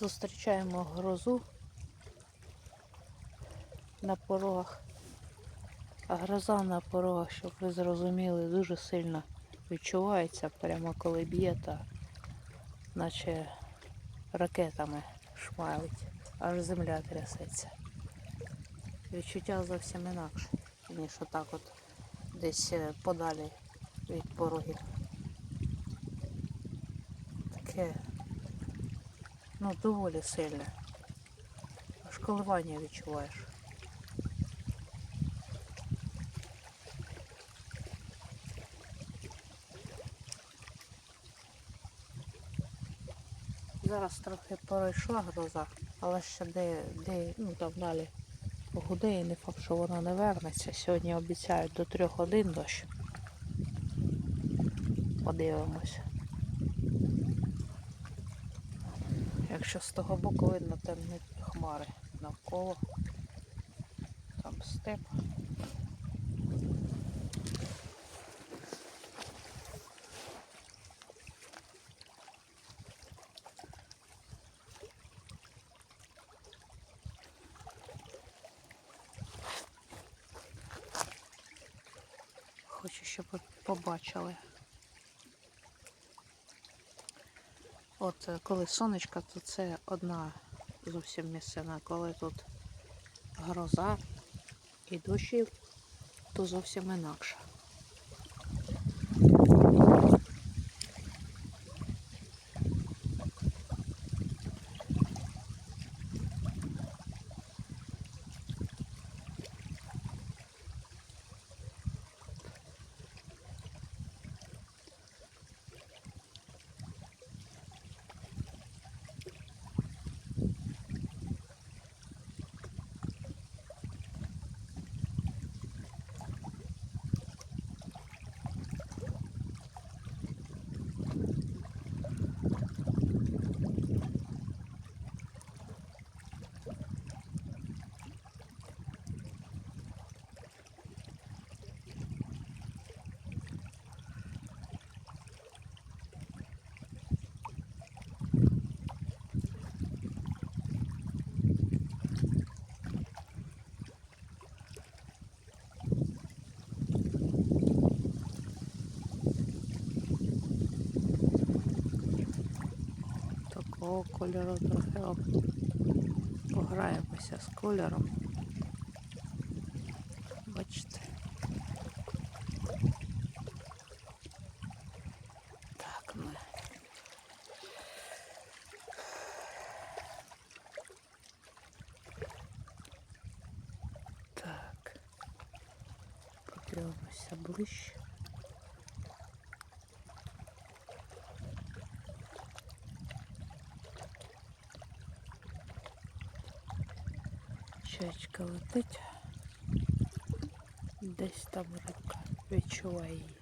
Зустрічаємо грозу на порогах. А гроза на порогах, щоб ви зрозуміли, дуже сильно відчувається, прямо коли б'є, та наче ракетами шмалить, аж земля трясеться. Відчуття зовсім інакше, ніж отак от десь е, подалі від порогів. Таке ну, доволі сильне. Аж коливання відчуваєш. Зараз трохи пройшла гроза, але ще де, де ну там далі погуде і не факт, що вона не вернеться. Сьогодні обіцяють до трьох годин дощ. Подивимось. Якщо з того боку видно темні хмари навколо. Там степ. Хочу, щоб побачили. От е, коли сонечко, то це одна зовсім місцина. Коли тут гроза і дощі, то зовсім інакше. Такого кольору трохи пограємося з кольором. Бачите. Так, ми. Так. Подивимося ближче. Чачка летить. Десь там рибка відчуває її.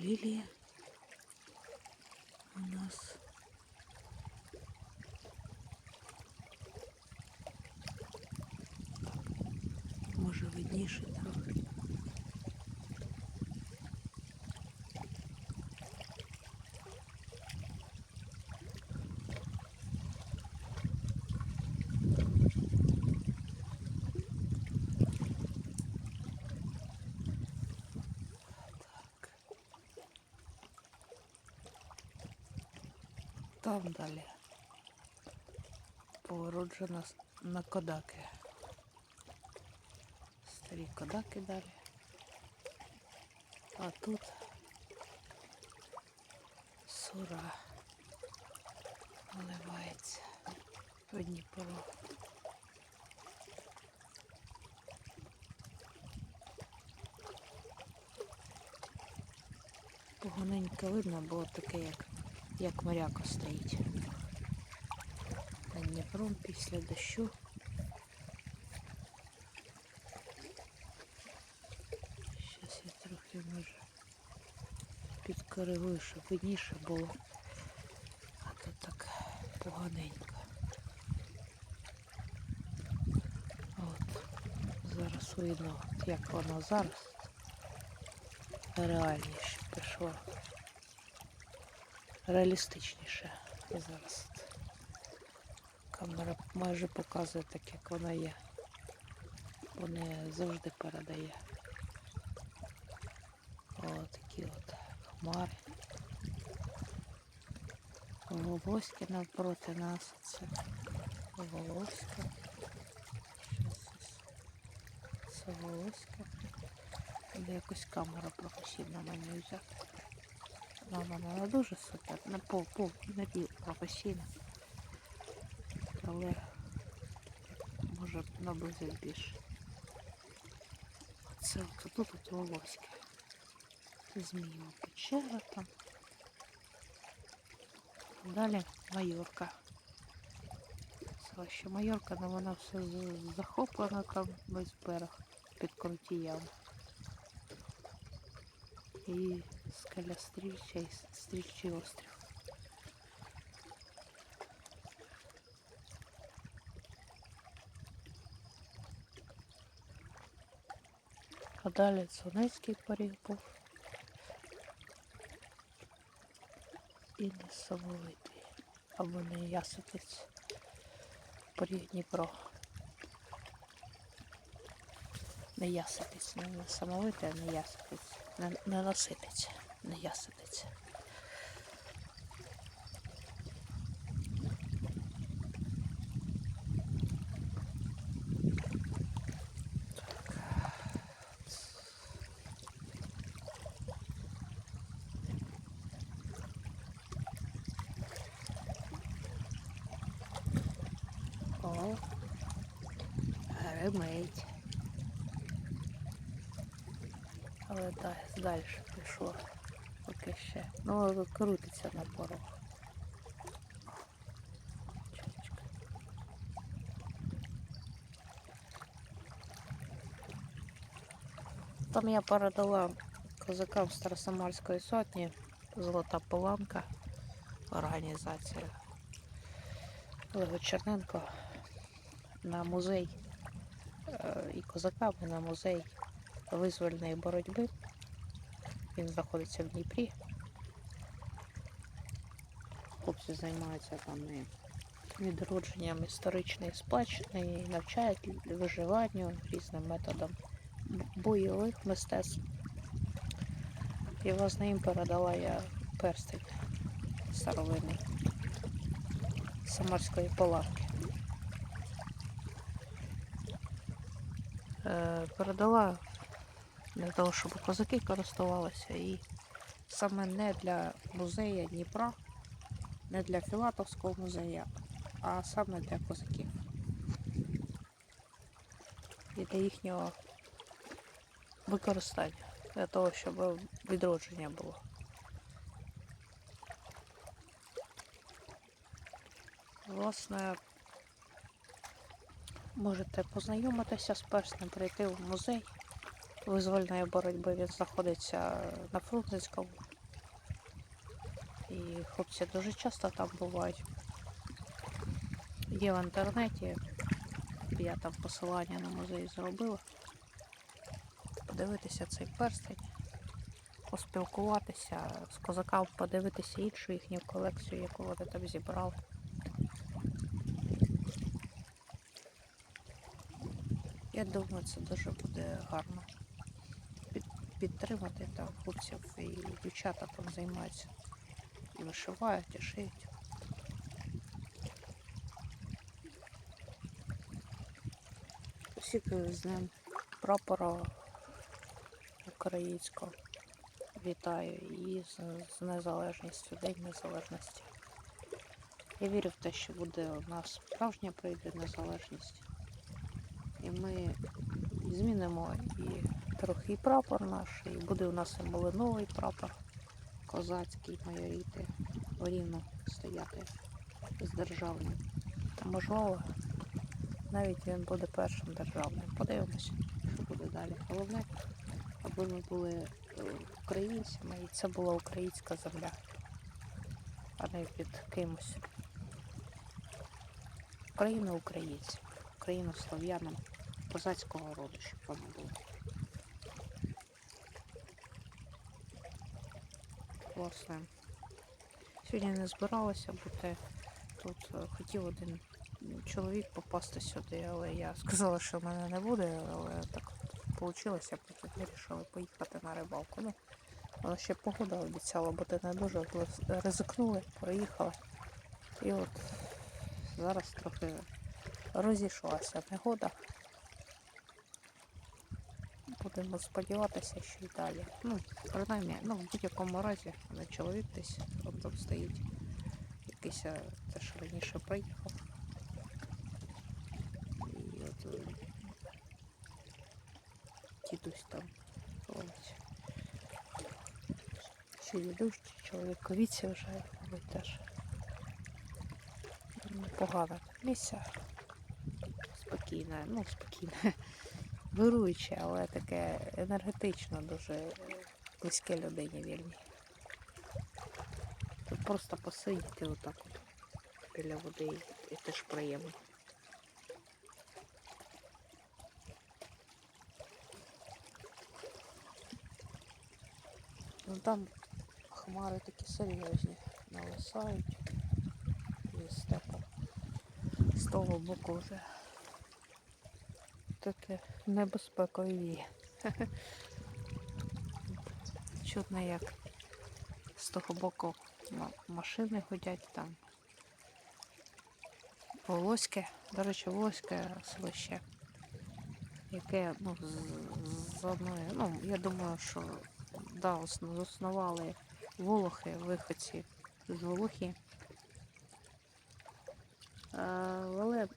Там лілія у нас. Може видніше трохи. Там далі. погороджена на кодаки. Старі кодаки далі. А тут сура наливається в Дніпро. Поганенько видно, було таке, як, як моряка стоїть. Над Дніпром після дощу. Зараз я трохи може підкоригую, щоб видніше було. А то так поганенько. От. Зараз видно, як воно зараз реальніше пішло. Реалістичніше зараз. Камера майже показує так, як вона є. Бо не завжди передає. О, такі от хмари. Волоськи навпроти нас. Це Волоська. Щас, Це Волоська. Треба якусь камеру професійну мені взяти. Вона в мене не дуже супер, не пол, пол, не пів професійна. Але може наблизить більше. Це от тут от Волоське. Змієва печера там. Далі Майорка. Селище Майорка, але вона все захоплена там весь берег під крутіями. І скаля стрільча і с- стрільчий острів. А далі Цунецький поріг був. І несамовитий. Або не яситець. Поріг Дніпро. Не яситець, не несамовитий, а не яситець. Не, не наситець, не яситець. О, гримить. Але да- далі пішло. Поки ще. Ну, крутиться на порог. Чучка. Там я передала козакам Старосамарської сотні Золота Поланка організація Олега Черненко на музей е, і козакам, і на музей визвольної боротьби. Він знаходиться в Дніпрі. Хлопці займаються там і відродженням історичної спадщини, і навчають виживанню різним методам бойових мистецтв. І власне їм передала я перстень старовинний самарської палатки. Е, передала для того, щоб козаки користувалися і саме не для музею Дніпра, не для Філатовського музею, а саме для козаків. І для їхнього використання, для того, щоб відродження було. Власне, можете познайомитися з перснем, прийти в музей визвольної боротьби. Він знаходиться на Фрунзенському. І хлопці дуже часто там бувають. Є в інтернеті. Я там посилання на музей зробила. Подивитися цей перстень, поспілкуватися з козаками, подивитися іншу їхню колекцію, яку вони там зібрали. Я думаю, це дуже буде гарно. Під, підтримати там хлопців і дівчата там займаються. І вишивають, і шиють. Всіх з ним прапора українського вітаю і з, з незалежністю, День Незалежності. Я вірю в те, що буде у нас справжня прийде незалежність. І ми змінимо і трохи і прапор наш, і буде у нас і малиновий прапор козацький майоріти рівно стояти з державним. Та можливо, навіть він буде першим державним. Подивимося, що буде далі. Головне, аби ми були е, українцями і це була українська земля, а не під кимось. Україна українцям, Україна слов'янам козацького роду, щоб воно було. Власне, сьогодні не збиралася бути тут. Хотів один чоловік попасти сюди, але я сказала, що в мене не буде, але так вийшло, потім вирішили поїхати на рибалку. Ну, але ще погода обіцяла бути не дуже, ризикнули, проїхали. І от зараз трохи розійшлася негода. Будемо сподіватися, що і далі. Ну, принаймні, ну, в будь-якому разі, не чоловік десь от там стоїть. Якийсь е, теж раніше приїхав. І от е, дідусь там ловить. Дідусь, чи чоловік віці вже, мабуть, теж. Непогане місце. Спокійне, ну спокійне, вируюче, але таке енергетично, дуже е, близьке людині вільній. Тут просто посидіти отак от біля води і, теж приємно. Ну там хмари такі серйозні, нависають і степу. З того боку вже таке небезпекові віє. Чутно як з того боку машини ходять там. Волоське, до речі, Волоське селище, яке ну, з, з одної, ну, я думаю, що да, заснували Волохи, виходці з Волохи. Е, Але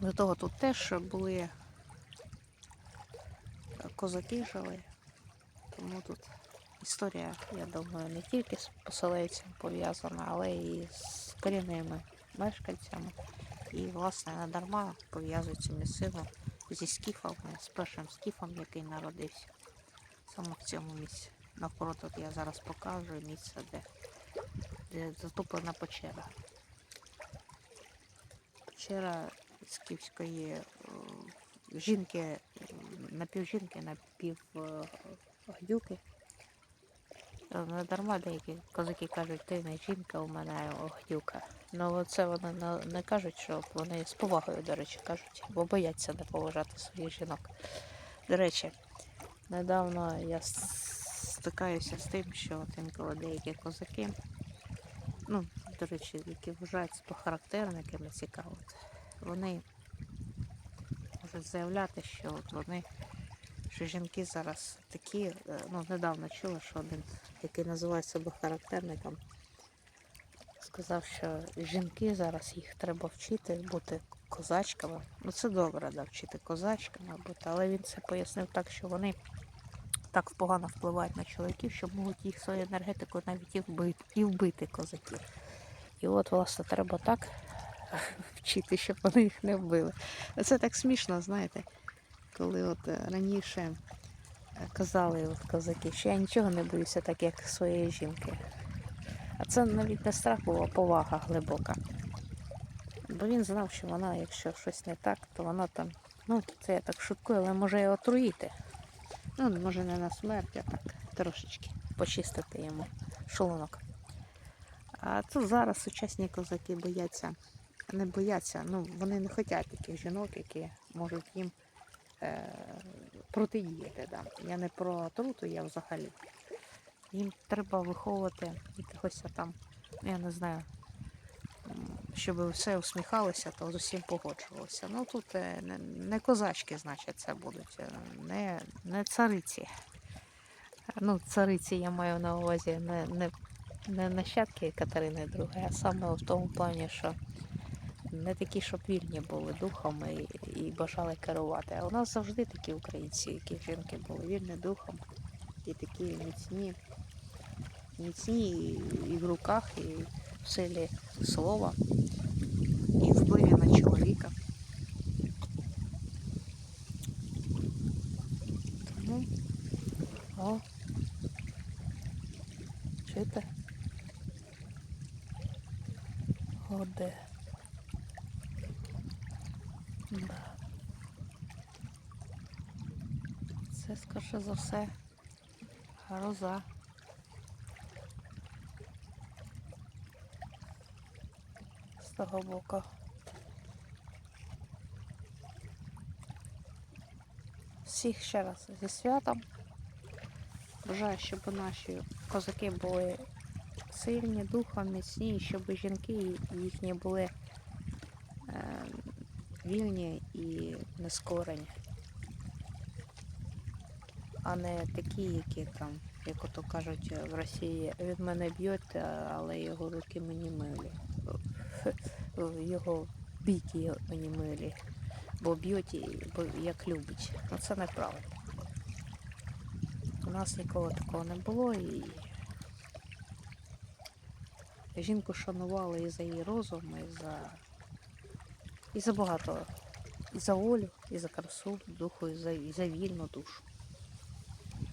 до того тут теж були е, козаки жили, тому тут історія, я думаю, не тільки з поселенцем пов'язана, але і з корінними мешканцями. І, власне, не дарма пов'язується місцину зі скіфами, з першим скіфом, який народився саме в цьому місці. Навпроти от я зараз покажу місце, де, де затоплена печера. Печера скіфської е, жінки, е, напівжінки, напівгдюки. Не дарма деякі козаки кажуть, ти не жінка, у мене гдюка. Ну це вони не, кажуть, що вони з повагою, до речі, кажуть, бо бояться не поважати своїх жінок. До речі, недавно я стикаюся з тим, що інколи деякі козаки, ну, до речі, які вважаються похарактерниками, цікаво, вони можуть заявляти, що от вони, що жінки зараз такі, е, ну, недавно чула, що один, який називає себе характерником, сказав, що жінки зараз їх треба вчити бути козачками. Ну це добре, да, вчити козачками бути, але він це пояснив так, що вони так погано впливають на чоловіків, що можуть їх свою енергетику навіть і вбити, і вбити козаків. І от, власне, треба так вчити, щоб вони їх не вбили. Це так смішно, знаєте, коли от е, раніше е, казали от козаки, що я нічого не боюся, так як своєї жінки. А це навіть не страх був, повага глибока. Бо він знав, що вона, якщо щось не так, то вона там, ну це я так шуткую, але може і отруїти. Ну, може не на смерть, а так трошечки почистити йому шлунок. А тут зараз сучасні козаки бояться, не бояться, ну вони не хочуть таких жінок, які можуть їм е, протидіяти. Да. Я не про отруту, я взагалі. Їм треба виховувати якихось там, я не знаю, щоб все усміхалося, то з усім погоджувалися. Ну тут е, не, не козачки, значить, це будуть, е, не, не цариці. Ну, цариці я маю на увазі не, не, не нащадки Катерини II, а саме в тому плані, що не такі, щоб вільні були духом і, бажали керувати. А у нас завжди такі українці, які жінки були вільні духом і такі міцні, міцні і, в руках, і в силі слова, і впливі на чоловіка. Тому, о, чуєте? О, де? Да. Це, за все, гроза. З того боку. Всіх ще раз зі святом. Бажаю, щоб наші козаки були сильні, духом міцні, щоб жінки їхні були е, вільні і нескорені, а не такі, які там, як ото кажуть в Росії, він мене б'ють, але його руки мені милі. Його біки мені милі. Бо б'ють, бо як любить. Ну це неправда. У нас ніколи такого не було і жінку шанували і за її розум, і за і за багато. І за волю, і за красу духу, і за, і за вільну душу.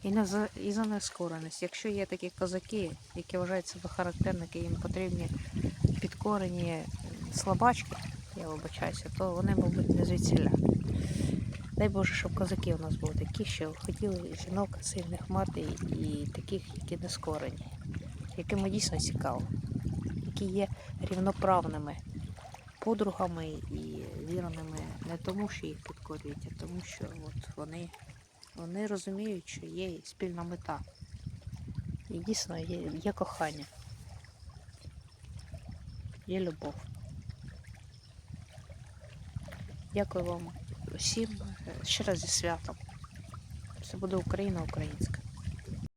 І, не за, і за нескореність. Якщо є такі козаки, які вважають себе характерники, їм потрібні підкорені слабачки, я вибачаюся, то вони, мабуть, не звідсіля. Дай Боже, щоб козаки у нас були такі, що хотіли жінок сильних мати і таких, які не скорені, яким дійсно цікаво, які є рівноправними подругами і вірними не тому, що їх підкорюють, а тому, що от вони, вони розуміють, що є спільна мета. І дійсно є, є кохання, є любов. Дякую вам усім е, ще раз зі святом. Це буде Україна українська.